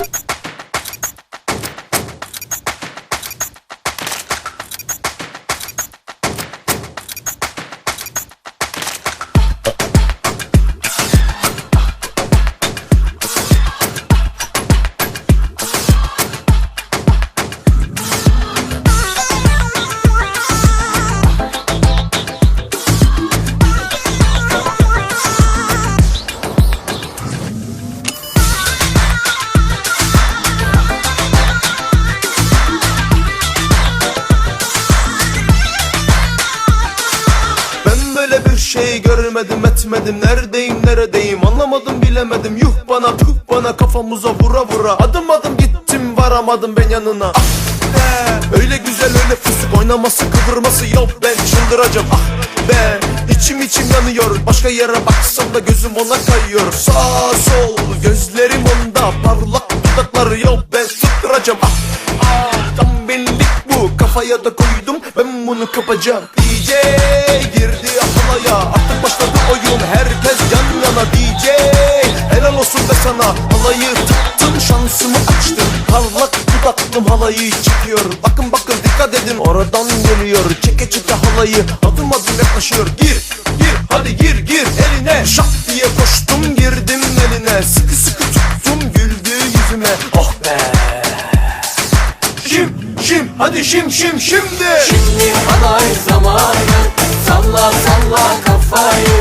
Thanks. Şey görmedim etmedim. Neredeyim neredeyim anlamadım bilemedim. Yuh bana tuh bana kafamıza vura vura. Adım adım gittim varamadım ben yanına. Ah be. Öyle güzel öyle fıstık oynaması kıvırması Yok ben çıldıracağım ah be. İçim içim yanıyor. Başka yere baksam da gözüm ona kayıyor. Sağ sol gözlerim onda. Parlak dudakları yok ben tutturacağım ah. Ah Tam benlik bu. Kafaya da koydum Ben bunu kapacağım. DJ girdi halaya başladı oyun herkes yan yana DJ Helal olsun be sana halayı tıktım şansımı açtım. Parlak tutattım halayı çıkıyor Bakın bakın dikkat edin oradan geliyor. Çeke çeke halayı adım adım yaklaşıyor. Gir gir hadi gir gir eline. Şak diye koştum girdim eline. Sıkı sıkı tuttum güldü yüzüme. Oh be! Şim şim hadi şim şim şimdi. Şimdi halay zamanı. Salla salla kafayı.